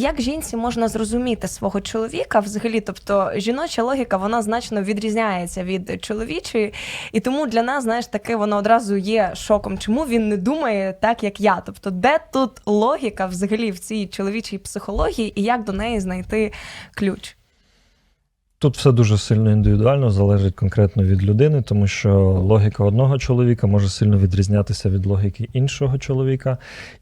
Як жінці можна зрозуміти свого чоловіка взагалі? Тобто жіноча логіка вона значно відрізняється від чоловічої, і тому для нас, знаєш, таке воно одразу є шоком. Чому він не думає так, як я? Тобто, де тут логіка взагалі в цій чоловічій психології, і як до неї знайти ключ? Тут все дуже сильно індивідуально, залежить конкретно від людини, тому що логіка одного чоловіка може сильно відрізнятися від логіки іншого чоловіка.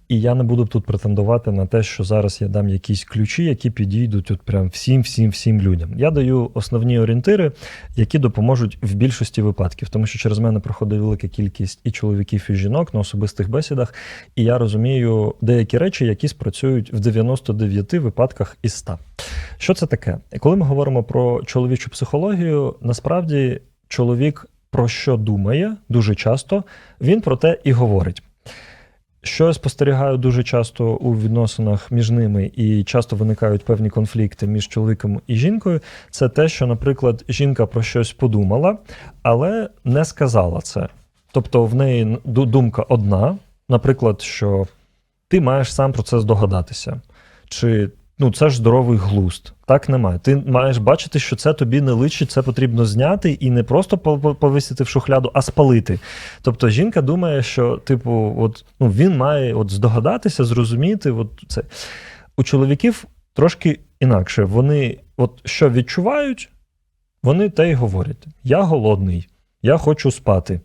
І я не буду тут претендувати на те, що зараз я дам якісь ключі, які підійдуть от прям всім, всім, всім людям. Я даю основні орієнтири, які допоможуть в більшості випадків, тому що через мене проходить велика кількість і чоловіків, і жінок на особистих бесідах, і я розумію деякі речі, які спрацюють в 99 випадках із 100. Що це таке? Коли ми говоримо про чоловічу психологію, насправді чоловік про що думає дуже часто, він про те і говорить. Що я спостерігаю дуже часто у відносинах між ними, і часто виникають певні конфлікти між чоловіком і жінкою, це те, що, наприклад, жінка про щось подумала, але не сказала це. Тобто в неї думка одна, наприклад, що ти маєш сам про це здогадатися. Чи ну це ж здоровий глузд. Так немає. Ти маєш бачити, що це тобі не личить, це потрібно зняти і не просто по- по- в шухляду, а спалити. Тобто жінка думає, що, типу, от ну він має от здогадатися, зрозуміти. От це у чоловіків трошки інакше. Вони, от що відчувають, вони те й говорять: я голодний, я хочу спати,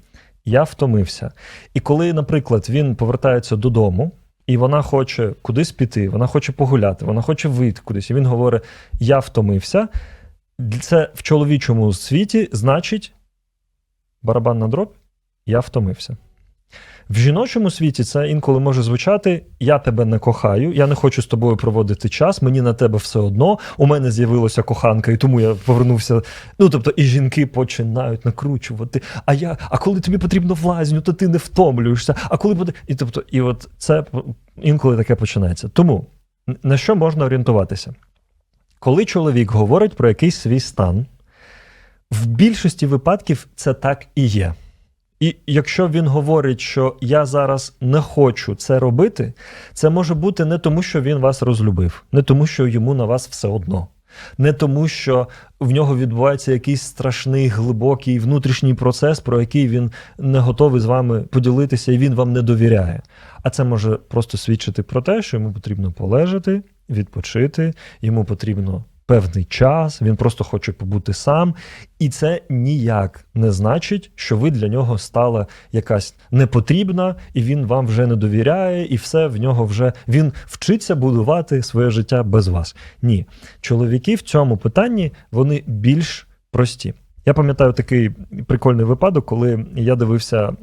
я втомився. І коли, наприклад, він повертається додому. І вона хоче кудись піти, вона хоче погуляти, вона хоче вийти кудись. І він говорить: Я втомився. Це в чоловічому світі значить барабан на дроб, я втомився. В жіночому світі це інколи може звучати: Я тебе не кохаю, я не хочу з тобою проводити час, мені на тебе все одно. У мене з'явилася коханка, і тому я повернувся. Ну тобто, і жінки починають накручувати. А я, а коли тобі потрібно в лазню, то ти не втомлюєшся. А коли буде. І тобто, і от це інколи таке починається. Тому на що можна орієнтуватися? Коли чоловік говорить про якийсь свій стан, в більшості випадків це так і є. І якщо він говорить, що я зараз не хочу це робити, це може бути не тому, що він вас розлюбив, не тому, що йому на вас все одно, не тому, що в нього відбувається якийсь страшний глибокий внутрішній процес, про який він не готовий з вами поділитися, і він вам не довіряє. А це може просто свідчити про те, що йому потрібно полежати, відпочити, йому потрібно певний час, він просто хоче побути сам. І це ніяк не значить, що ви для нього стала якась непотрібна, і він вам вже не довіряє, і все в нього вже він вчиться будувати своє життя без вас. Ні, чоловіки в цьому питанні вони більш прості. Я пам'ятаю такий прикольний випадок, коли я дивився е,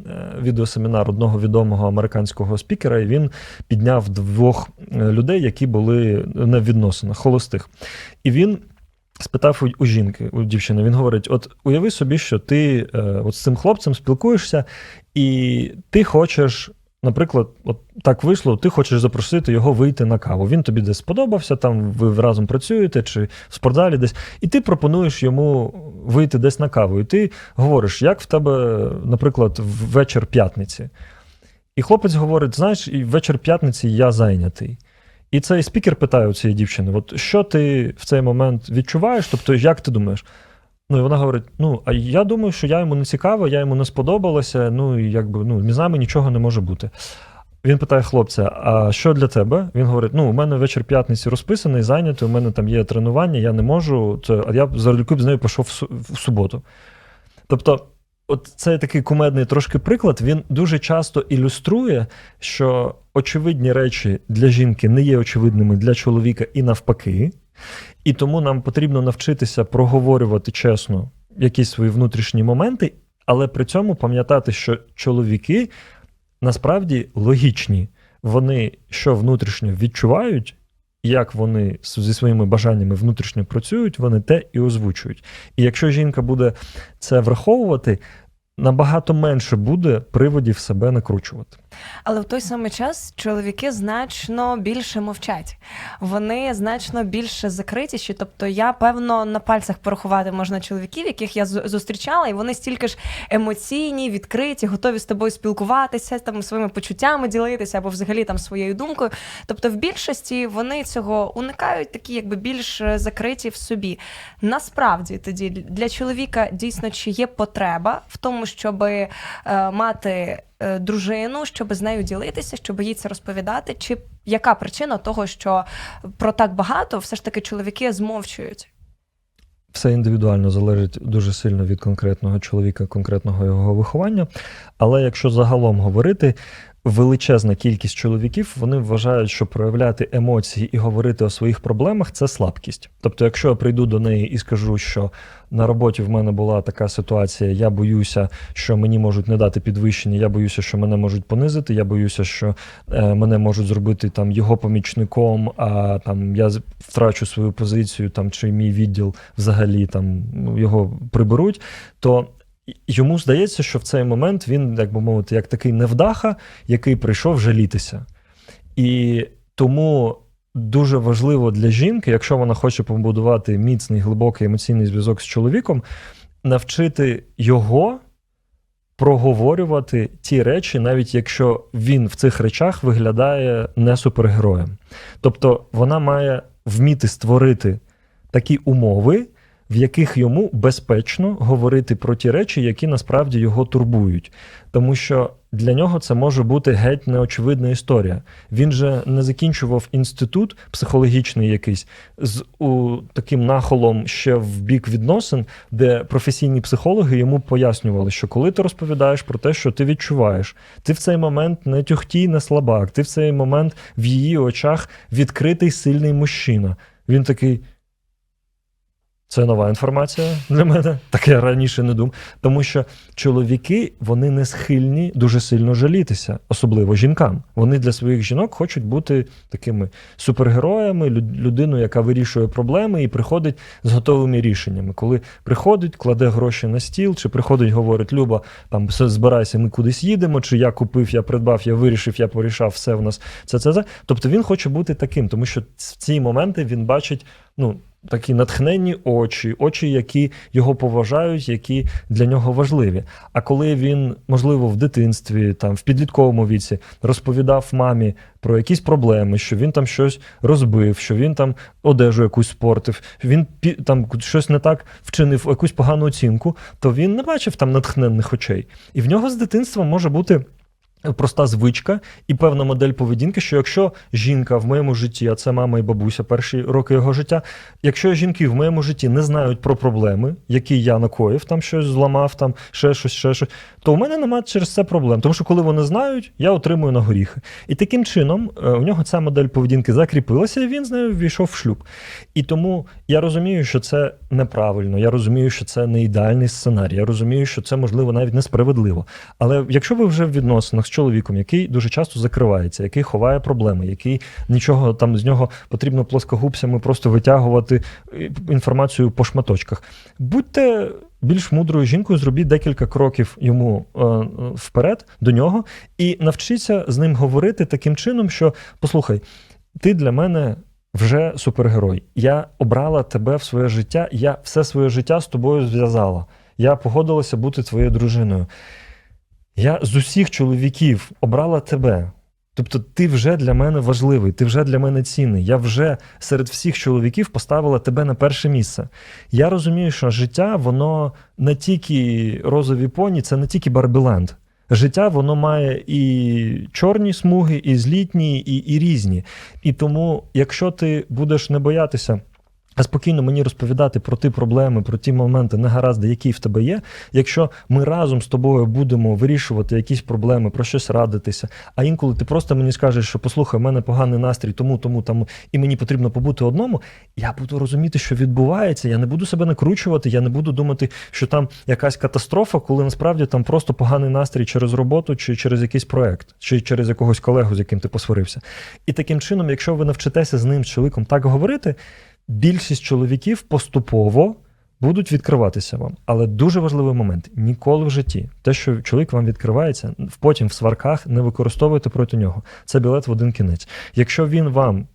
відеосемінар одного відомого американського спікера, і він підняв двох е, людей, які були не в відносинах, холостих. І він спитав у, жінки, у дівчини, він говорить: от уяви собі, що ти е, от з цим хлопцем спілкуєшся, і ти хочеш. Наприклад, от так вийшло, ти хочеш запросити його вийти на каву. Він тобі десь сподобався, там ви разом працюєте чи в спортзалі десь, і ти пропонуєш йому вийти десь на каву. І ти говориш, як в тебе, наприклад, вечір п'ятниці. І хлопець говорить: знаєш, і вечір п'ятниці я зайнятий. І цей спікер питає у цієї дівчини: от що ти в цей момент відчуваєш? Тобто, як ти думаєш? Ну, і вона говорить: ну, а я думаю, що я йому не цікава, я йому не сподобалася, ну і якби ну, між нами нічого не може бути. Він питає хлопця: а що для тебе? Він говорить: ну, у мене вечір п'ятниці розписаний, зайнятий, у мене там є тренування, я не можу. Це, а я залюбки б з нею пішов в суботу. Тобто, от цей такий кумедний трошки приклад, він дуже часто ілюструє, що очевидні речі для жінки не є очевидними для чоловіка і навпаки. І тому нам потрібно навчитися проговорювати чесно якісь свої внутрішні моменти, але при цьому пам'ятати, що чоловіки насправді логічні. Вони що внутрішньо відчувають, як вони зі своїми бажаннями внутрішньо працюють, вони те і озвучують. І якщо жінка буде це враховувати, набагато менше буде приводів себе накручувати. Але в той самий час чоловіки значно більше мовчать. Вони значно більше закритіші. Тобто, я певно на пальцях порахувати можна чоловіків, яких я зустрічала, і вони стільки ж емоційні, відкриті, готові з тобою спілкуватися, там своїми почуттями ділитися або взагалі там своєю думкою. Тобто, в більшості вони цього уникають, такі якби більш закриті в собі. Насправді тоді для чоловіка дійсно чи є потреба в тому, щоб е, мати дружину, щоб з нею ділитися, щоб їй це розповідати, чи яка причина того, що про так багато все ж таки чоловіки змовчують? Все індивідуально залежить дуже сильно від конкретного чоловіка, конкретного його виховання. Але якщо загалом говорити, величезна кількість чоловіків вони вважають, що проявляти емоції і говорити о своїх проблемах це слабкість. Тобто, якщо я прийду до неї і скажу, що на роботі в мене була така ситуація, я боюся, що мені можуть не дати підвищення, я боюся, що мене можуть понизити, я боюся, що е, мене можуть зробити там його помічником, а там я втрачу свою позицію, там чи мій відділ взагалі там ну, його приберуть, то йому здається, що в цей момент він, як би мовити, як такий невдаха, який прийшов жалітися. І тому дуже важливо для жінки, якщо вона хоче побудувати міцний, глибокий емоційний зв'язок з чоловіком, навчити його проговорювати ті речі, навіть якщо він в цих речах виглядає не супергероєм. Тобто вона має вміти створити такі умови, в яких йому безпечно говорити про ті речі, які насправді його турбують. Тому що для нього це може бути геть неочевидна історія. Він же не закінчував інститут психологічний якийсь з у, таким нахолом ще в бік відносин, де професійні психологи йому пояснювали, що коли ти розповідаєш про те, що ти відчуваєш, ти в цей момент не тюхтій, не слабак, ти в цей момент в її очах відкритий сильний мужчина. Він такий. Це нова інформація для мене. Так я раніше не думав. Тому що чоловіки вони не схильні дуже сильно жалітися, особливо жінкам. Вони для своїх жінок хочуть бути такими супергероями, лю- людиною, яка вирішує проблеми і приходить з готовими рішеннями. Коли приходить, кладе гроші на стіл, чи приходить, говорить: Люба, там збирайся, ми кудись їдемо, чи я купив, я придбав, я вирішив, я порішав, все в нас це це це. Тобто він хоче бути таким, тому що в ці моменти він бачить, ну. Такі натхненні очі, очі, які його поважають, які для нього важливі. А коли він, можливо, в дитинстві, там в підлітковому віці розповідав мамі про якісь проблеми, що він там щось розбив, що він там одежу якусь спортив, він там щось не так вчинив, якусь погану оцінку, то він не бачив там натхненних очей. І в нього з дитинства може бути. Проста звичка і певна модель поведінки, що якщо жінка в моєму житті, а це мама і бабуся, перші роки його життя, якщо жінки в моєму житті не знають про проблеми, які я накоїв, там щось зламав, там ще щось, ще щось, то у мене немає через це проблем. Тому що коли вони знають, я отримую на горіхи. І таким чином е, у нього ця модель поведінки закріпилася, і він з нею ввійшов в шлюб. І тому я розумію, що це неправильно. Я розумію, що це не ідеальний сценарій. Я розумію, що це можливо навіть несправедливо. Але якщо ви вже в відносинах з чоловіком, який дуже часто закривається, який ховає проблеми, який нічого там з нього потрібно плоскогубцями просто витягувати е, інформацію по шматочках, будьте. Більш мудрою жінкою зробіть декілька кроків йому е, е, вперед до нього і навчіться з ним говорити таким чином, що послухай, ти для мене вже супергерой. Я обрала тебе в своє життя, я все своє життя з тобою зв'язала. Я погодилася бути твоєю дружиною. Я з усіх чоловіків обрала тебе. Тобто ти вже для мене важливий, ти вже для мене цінний. Я вже серед всіх чоловіків поставила тебе на перше місце. Я розумію, що життя, воно не тільки розові поні, це не тільки Барбіленд. Життя воно має і чорні смуги, і злітні, і, і різні. І тому, якщо ти будеш не боятися. А спокійно мені розповідати про ті проблеми, про ті моменти негаразди, які в тебе є. Якщо ми разом з тобою будемо вирішувати якісь проблеми, про щось радитися, а інколи ти просто мені скажеш, що послухай, у мене поганий настрій, тому, тому, тому, і мені потрібно побути одному, я буду розуміти, що відбувається. Я не буду себе накручувати, я не буду думати, що там якась катастрофа, коли насправді там просто поганий настрій через роботу, чи через якийсь проект, чи через якогось колегу, з яким ти посварився. І таким чином, якщо ви навчитеся з ним, з чоловіком, так говорити більшість чоловіків поступово будуть відкриватися вам. Але дуже важливий момент: ніколи в житті те, що чоловік вам відкривається, потім в сварках не використовуйте проти нього. Це білет в один кінець. Якщо він вам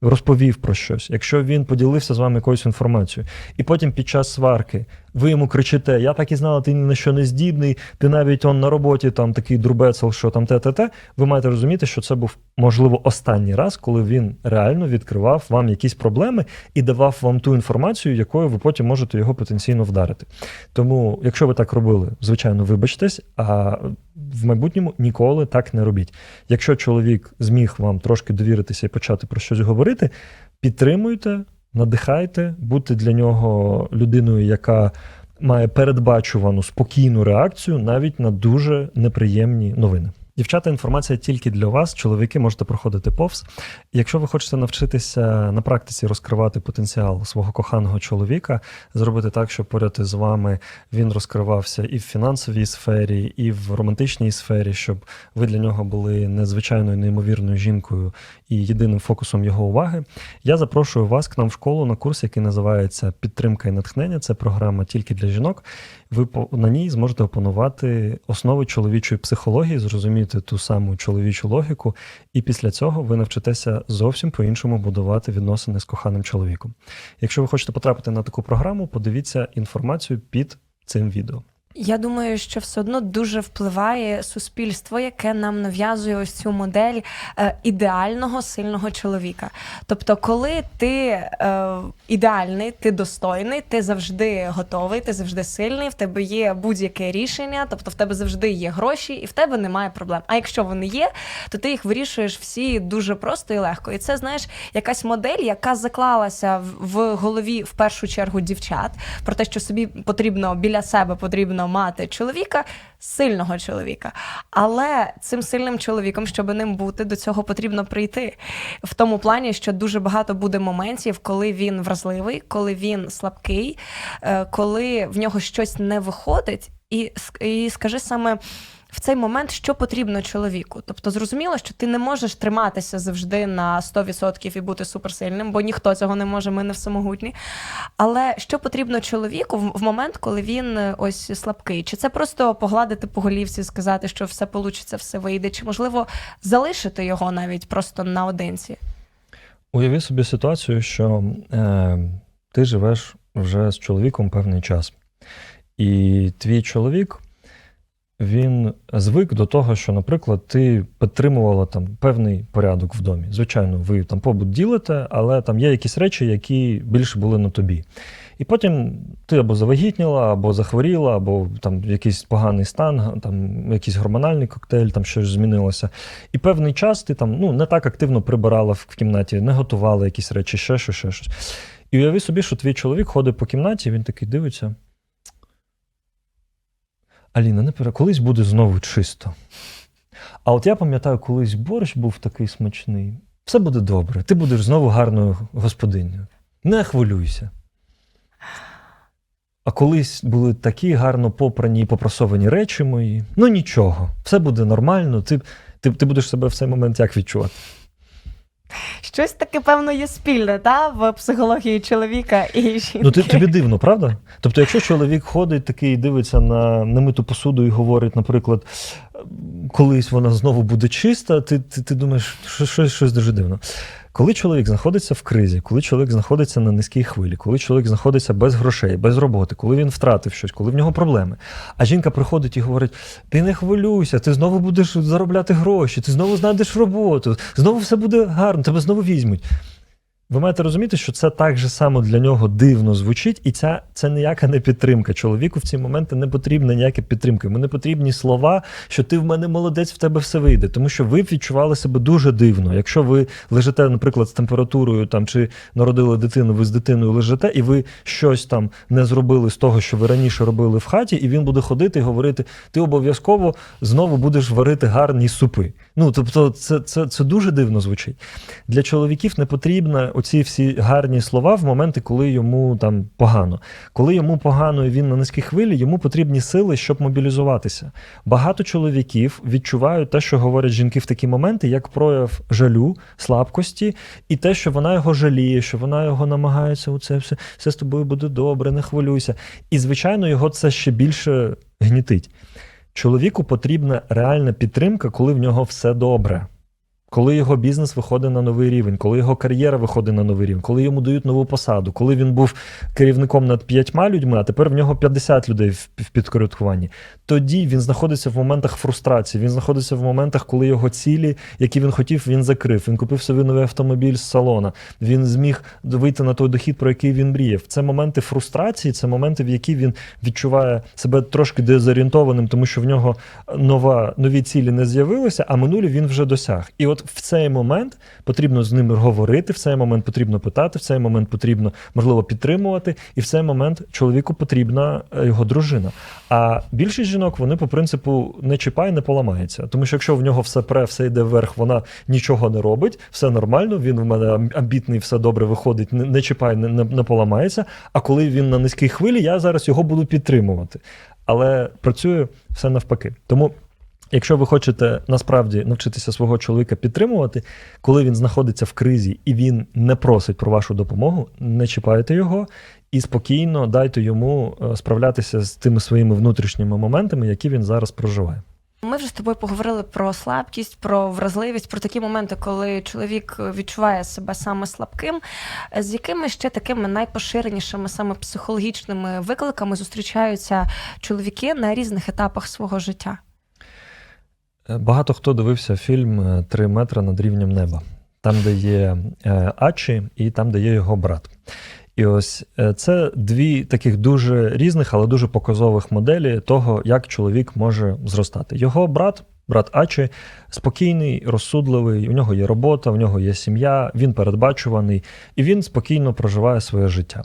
розповів про щось, якщо він поділився з вами якоюсь інформацією, і потім під час сварки ви йому кричите: Я так і знала, ти ні на що не здібний, ти навіть он на роботі там такий друбецел, що там те-те-те, ви маєте розуміти, що це був можливо останній раз, коли він реально відкривав вам якісь проблеми і давав вам ту інформацію, якою ви потім можете його потенційно вдарити. Тому, якщо ви так робили, звичайно, вибачтесь, а в майбутньому ніколи так не робіть. Якщо чоловік зміг вам трошки довіритися і почати про щось говорити, підтримуйте, надихайте, будьте для нього людиною, яка має передбачувану спокійну реакцію навіть на дуже неприємні новини. Дівчата, інформація тільки для вас. Чоловіки можете проходити повз. Якщо ви хочете навчитися на практиці розкривати потенціал свого коханого чоловіка, зробити так, щоб поряд із вами він розкривався і в фінансовій сфері, і в романтичній сфері, щоб ви для нього були незвичайною неймовірною жінкою і єдиним фокусом його уваги. Я запрошую вас к нам в школу на курс, який називається Підтримка і натхнення. Це програма тільки для жінок. Ви на ній зможете опанувати основи чоловічої психології, зрозуміти ту саму чоловічу логіку, і після цього ви навчитеся зовсім по-іншому будувати відносини з коханим чоловіком. Якщо ви хочете потрапити на таку програму, подивіться інформацію під цим відео. Я думаю, що все одно дуже впливає суспільство, яке нам нав'язує ось цю модель е, ідеального сильного чоловіка. Тобто, коли ти е, ідеальний, ти достойний, ти завжди готовий, ти завжди сильний, в тебе є будь-яке рішення, тобто в тебе завжди є гроші, і в тебе немає проблем. А якщо вони є, то ти їх вирішуєш всі дуже просто і легко. І це знаєш якась модель, яка заклалася в- голові в першу чергу дівчат про те, що собі потрібно біля себе потрібно мати чоловіка, сильного чоловіка. Але цим сильним чоловіком, щоб ним бути, до цього потрібно прийти. В тому плані, що дуже багато буде моментів, коли він вразливий, коли він слабкий, е, коли в нього щось не виходить, і, і скажи саме. В цей момент що потрібно чоловіку? Тобто зрозуміло, що ти не можеш триматися завжди на 100% і бути суперсильним, бо ніхто цього не може, ми не всемогутні. Але що потрібно чоловіку в, момент, коли він е, ось слабкий? Чи це просто погладити по голівці, сказати, що все получиться, все вийде, чи можливо залишити його навіть просто наодинці? Уяви собі ситуацію, що е, ти живеш вже з чоловіком певний час, і твій чоловік він звик до того, що, наприклад, ти підтримувала там певний порядок в домі. Звичайно, ви там побут ділите, але там є якісь речі, які більше були на тобі. І потім ти або завагітніла, або захворіла, або там якийсь поганий стан, там якийсь гормональний коктейль, там щось змінилося. І певний час ти там ну, не так активно прибирала в кімнаті, не готувала якісь речі, ще щось, ще щось. І уяви собі, що твій чоловік ходить по кімнаті, він такий дивиться. Аліна, не пере... колись буде знову чисто. А от я пам'ятаю, колись борщ був такий смачний. Все буде добре, ти будеш знову гарною господинею. Не хвилюйся. А колись були такі гарно попрані і попросовані речі мої. Ну нічого, все буде нормально. Ти, ти, ти будеш себе в цей момент як відчувати. Щось таке, певно, є спільне, та в психології чоловіка і жінки. Ну, ти, тобі дивно, правда? Тобто, якщо чоловік ходить такий, дивиться на немиту посуду і говорить, наприклад, колись вона знову буде чиста, ти, ти, ти думаєш, що щось, щось дуже дивно. Коли чоловік знаходиться в кризі, коли чоловік знаходиться на низькій хвилі, коли чоловік знаходиться без грошей, без роботи, коли він втратив щось, коли в нього проблеми, а жінка приходить і говорить: ти не хвилюйся, ти знову будеш заробляти гроші, ти знову знайдеш роботу, знову все буде гарно, тебе знову візьмуть. Ви маєте розуміти, що це так же само для нього дивно звучить, і ця це ніяка не підтримка. Чоловіку в ці моменти не потрібна ніяка підтримка. Йому не потрібні слова, що ти в мене молодець, в тебе все вийде. Тому що ви відчували себе дуже дивно. Якщо ви лежите, наприклад, з температурою там чи народили дитину, ви з дитиною лежите, і ви щось там не зробили з того, що ви раніше робили в хаті, і він буде ходити і говорити: ти обов'язково знову будеш варити гарні супи. Ну тобто, це, це, це дуже дивно звучить. Для чоловіків не потрібна оці всі гарні слова в моменти, коли йому там погано. Коли йому погано і він на низькій хвилі, йому потрібні сили, щоб мобілізуватися. Багато чоловіків відчувають те, що говорять жінки в такі моменти, як прояв жалю, слабкості, і те, що вона його жаліє, що вона його намагається у це все, все з тобою буде добре, не хвилюйся. І, звичайно, його це ще більше гнітить. Чоловіку потрібна реальна підтримка, коли в нього все добре. Коли його бізнес виходить на новий рівень, коли його кар'єра виходить на новий рівень, коли йому дають нову посаду, коли він був керівником над п'ятьма людьми, а тепер в нього 50 людей в підпорядкуванні. Тоді він знаходиться в моментах фрустрації, він знаходиться в моментах, коли його цілі, які він хотів, він закрив. Він купив собі новий автомобіль з салона. Він зміг вийти на той дохід, про який він мріяв. Це моменти фрустрації, це моменти, в які він відчуває себе трошки дезорієнтованим, тому що в нього нова, нові цілі не з'явилися, а минулі він вже досяг. І от в цей момент потрібно з ним говорити, в цей момент потрібно питати, в цей момент потрібно, можливо, підтримувати, і в цей момент чоловіку потрібна е, його дружина. А більшість жінок вони по принципу не чіпай, не поламається. Тому що якщо в нього все пре, все йде вверх, вона нічого не робить, все нормально, він в мене амбітний, все добре виходить, не, не чіпай, не, не, не поламається. А коли він на низькій хвилі, я зараз його буду підтримувати. Але працює все навпаки. Тому. Якщо ви хочете насправді навчитися свого чоловіка підтримувати, коли він знаходиться в кризі і він не просить про вашу допомогу, не чіпайте його і спокійно дайте йому е, справлятися з тими своїми внутрішніми моментами, які він зараз проживає. Ми вже з тобою поговорили про слабкість, про вразливість, про такі моменти, коли чоловік відчуває себе саме слабким. З якими ще такими найпоширенішими, саме психологічними викликами зустрічаються чоловіки на різних етапах свого життя? Багато хто дивився фільм е, Три метри над рівнем неба, там, де є е, Ачі, і там, де є його брат. І ось е, це дві таких дуже різних, але дуже показових моделі того, як чоловік може зростати. Його брат, брат Ачі, спокійний, розсудливий, у нього є робота, у нього є сім'я, він передбачуваний, і він спокійно проживає своє життя.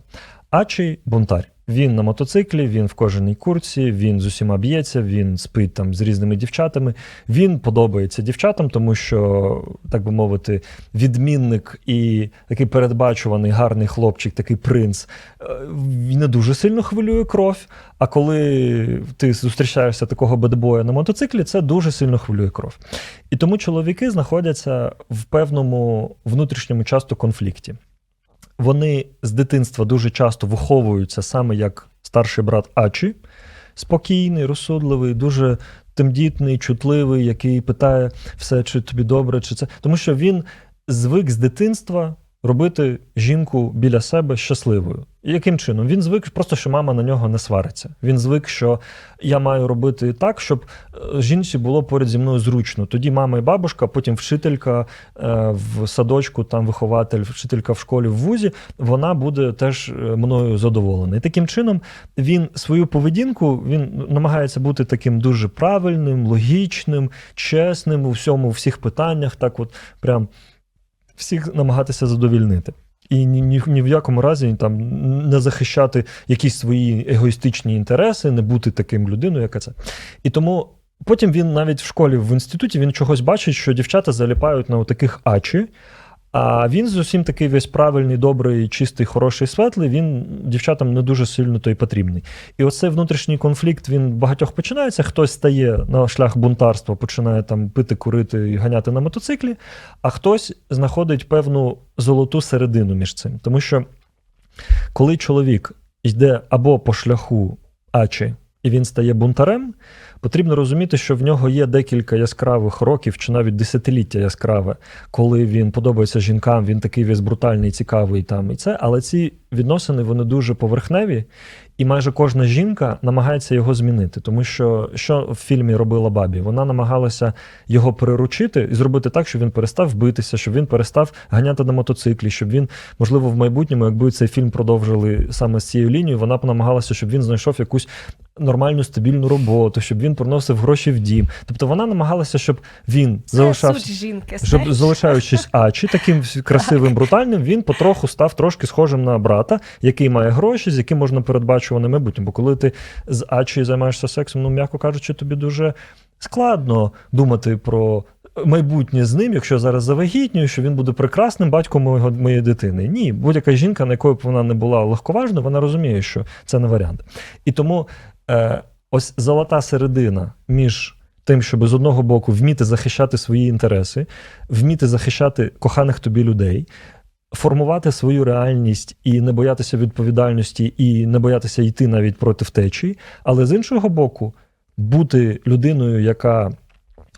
Ачі бунтар. Він на мотоциклі, він в кожаній курці, він з усіма б'ється, він спить там з різними дівчатами. Він подобається дівчатам, тому що, так би мовити, відмінник і такий передбачуваний гарний хлопчик, такий принц, е, не дуже сильно хвилює кров. А коли ти зустрічаєшся такого бедбоя на мотоциклі, це дуже сильно хвилює кров. І тому чоловіки знаходяться в певному внутрішньому часто конфлікті вони з дитинства дуже часто виховуються саме як старший брат Ачі, спокійний, розсудливий, дуже тимдітний, чутливий, який питає все, чи тобі добре, чи це. Тому що він звик з дитинства робити жінку біля себе щасливою. Яким чином? Він звик просто, що мама на нього не свариться. Він звик, що я маю робити так, щоб е, жінці було поряд зі мною зручно. Тоді мама і бабушка, потім вчителька е, в садочку, там вихователь, вчителька в школі в вузі, вона буде теж е, мною задоволена. І таким чином він свою поведінку він намагається бути таким дуже правильним, логічним, чесним у всьому, у всіх питаннях, так от прям всіх намагатися задовільнити. І ні, ні, ні в якому разі там не захищати якісь свої егоїстичні інтереси, не бути таким людиною, яка це. І тому потім він навіть в школі, в інституті, він чогось бачить, що дівчата заліпають на таких ачі. А він зовсім такий весь правильний, добрий, чистий, хороший, светлий, він дівчатам не дуже сильно той потрібний. І оцей внутрішній конфлікт він багатьох починається. Хтось стає на шлях бунтарства, починає там пити, курити і ганяти на мотоциклі, а хтось знаходить певну золоту середину між цим. Тому що коли чоловік йде або по шляху Ачі, і він стає бунтарем, потрібно розуміти, що в нього є декілька яскравих років чи навіть десятиліття яскраве, коли він подобається жінкам, він такий весь брутальний, цікавий там і це. Але ці відносини вони дуже поверхневі, і майже кожна жінка намагається його змінити. Тому що що в фільмі робила Бабі? Вона намагалася його переручити і зробити так, щоб він перестав битися, щоб він перестав ганяти на мотоциклі, щоб він, можливо, в майбутньому, якби цей фільм продовжили саме з цією лінією, вона б намагалася, щоб він знайшов якусь нормальну стабільну роботу, щоб він приносив гроші в дім. Тобто вона намагалася, щоб він залишався. жінки. Щоб залишаючись Ачі, таким красивим, брутальним, він потроху став трошки схожим на брата, який має гроші, з яким можна передбачувати майбутнє. Бо коли ти з Ачі займаєшся сексом, ну м'яко кажучи, тобі дуже складно думати про майбутнє з ним, якщо я зараз завагітнюю, що він буде прекрасним батьком моєго, моєї дитини. Ні, будь-яка жінка, на якою б вона не була легковажною, вона розуміє, що це не варіант. І тому е, ось золота середина між тим, щоб з одного боку вміти захищати свої інтереси, вміти захищати коханих тобі людей. Формувати свою реальність і не боятися відповідальності, і не боятися йти навіть проти втечі, але з іншого боку, бути людиною, яка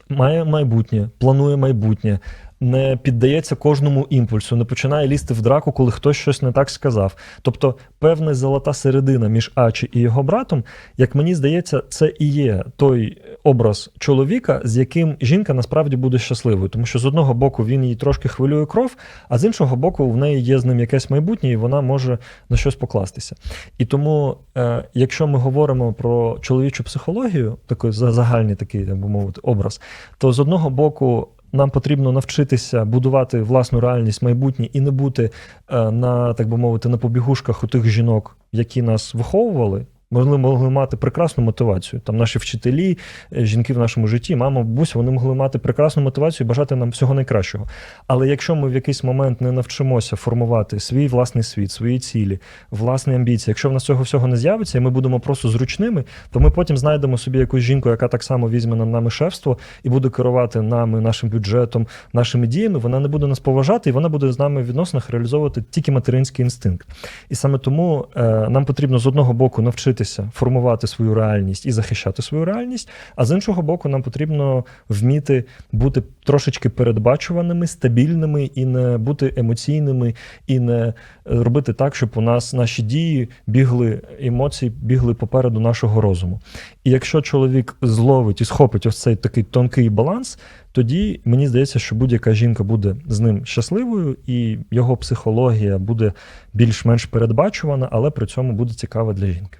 має майбутнє, планує майбутнє, не піддається кожному імпульсу, не починає лізти в драку, коли хтось щось не так сказав. Тобто, певна золота середина між Ачі і його братом, як мені здається, це і є той образ чоловіка, з яким жінка насправді буде щасливою. Тому що з одного боку він їй трошки хвилює кров, а з іншого боку, в неї є з ним якесь майбутнє, і вона може на щось покластися. І тому, е, якщо ми говоримо про чоловічу психологію, такий за- загальний такий, так би мовити, образ, то з одного боку. Нам потрібно навчитися будувати власну реальність майбутнє і не бути е, на так би мовити на побігушках у тих жінок, які нас виховували. Могли могли мати прекрасну мотивацію. Там наші вчителі, е, жінки в нашому житті, мама, бабуся, вони могли мати прекрасну мотивацію і бажати нам всього найкращого. Але якщо ми в якийсь момент не навчимося формувати свій власний світ, свої цілі, власні амбіції, якщо в нас цього всього не з'явиться, і ми будемо просто зручними, то ми потім знайдемо собі якусь жінку, яка так само візьме над нами шефство і буде керувати нами, нашим бюджетом, нашими діями. Вона не буде нас поважати, і вона буде з нами в відносинах реалізовувати тільки материнський інстинкт. І саме тому е, нам потрібно з одного боку навчитися формувати свою реальність і захищати свою реальність, а з іншого боку, нам потрібно вміти бути трошечки передбачуваними, стабільними і не бути емоційними, і не е, робити так, щоб у нас наші дії бігли, емоції бігли попереду нашого розуму. І якщо чоловік зловить і схопить ось цей такий тонкий баланс, тоді мені здається, що будь-яка жінка буде з ним щасливою, і його психологія буде більш-менш передбачувана, але при цьому буде цікава для жінки.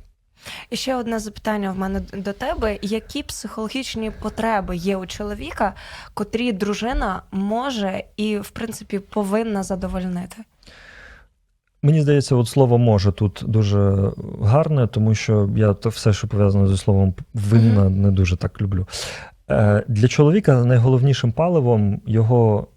І ще одне запитання в мене до тебе: які психологічні потреби є у чоловіка, котрі дружина може і, в принципі, повинна задовольнити? Мені здається, от слово може тут дуже гарне, тому що я то все, що пов'язане зі словом винна, не дуже так люблю. Е, Для чоловіка найголовнішим паливом його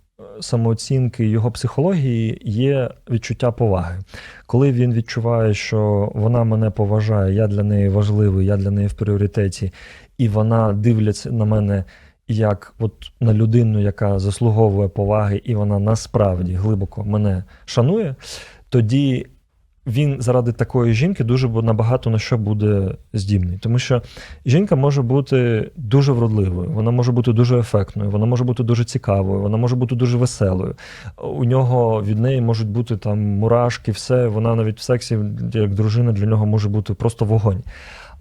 самооцінки, його психології є відчуття поваги. Коли він відчуває, що вона мене поважає, я для неї важливий, я для неї в пріоритеті, і вона дивляться на мене як от на людину, яка заслуговує поваги, і вона насправді глибоко мене шанує, тоді він заради такої жінки дуже набагато на що буде здібний. Тому що жінка може бути дуже вродливою, вона може бути дуже ефектною, вона може бути дуже цікавою, вона може бути дуже веселою. У нього від неї можуть бути там мурашки, все. Вона навіть в сексі, як дружина, для нього може бути просто вогонь.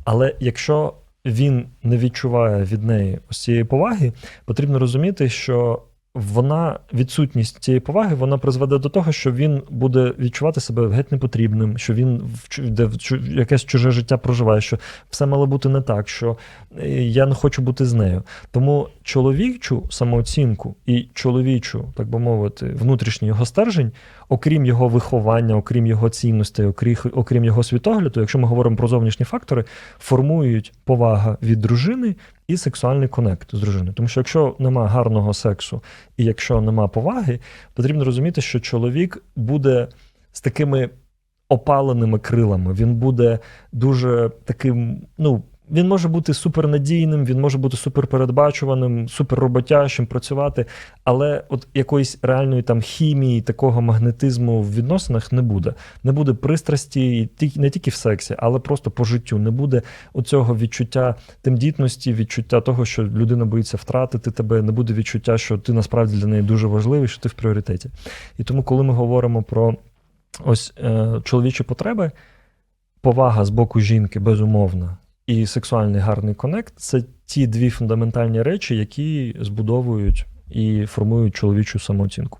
Але якщо він не відчуває від неї ось цієї поваги, потрібно розуміти, що вона відсутність цієї поваги вона призведе до того, що він буде відчувати себе геть непотрібним, що він де в якесь чуже життя проживає, що все мало бути не так, що е, я не хочу бути з нею. Тому чоловічу самооцінку і чоловічу, так би мовити, внутрішній його стержень, окрім його виховання, окрім його цінностей, окрім, окрім його світогляду, якщо ми говоримо про зовнішні фактори, формують повага від дружини і сексуальний конект з дружиною. Тому що якщо нема гарного сексу і якщо нема поваги, потрібно розуміти, що чоловік буде з такими опаленими крилами. Він буде дуже таким, ну. Він може бути супернадійним, він може бути суперпередбачуваним, суперроботящим, працювати, але от якоїсь реальної там хімії, такого магнетизму в відносинах не буде. Не буде пристрасті не тільки в сексі, але просто по життю. Не буде оцього відчуття тендітності, відчуття того, що людина боїться втратити тебе, не буде відчуття, що ти насправді для неї дуже важливий, що ти в пріоритеті. І тому, коли ми говоримо про ось е, чоловічі потреби, повага з боку жінки безумовна. І сексуальний гарний конект це ті дві фундаментальні речі, які збудовують і формують чоловічу самооцінку.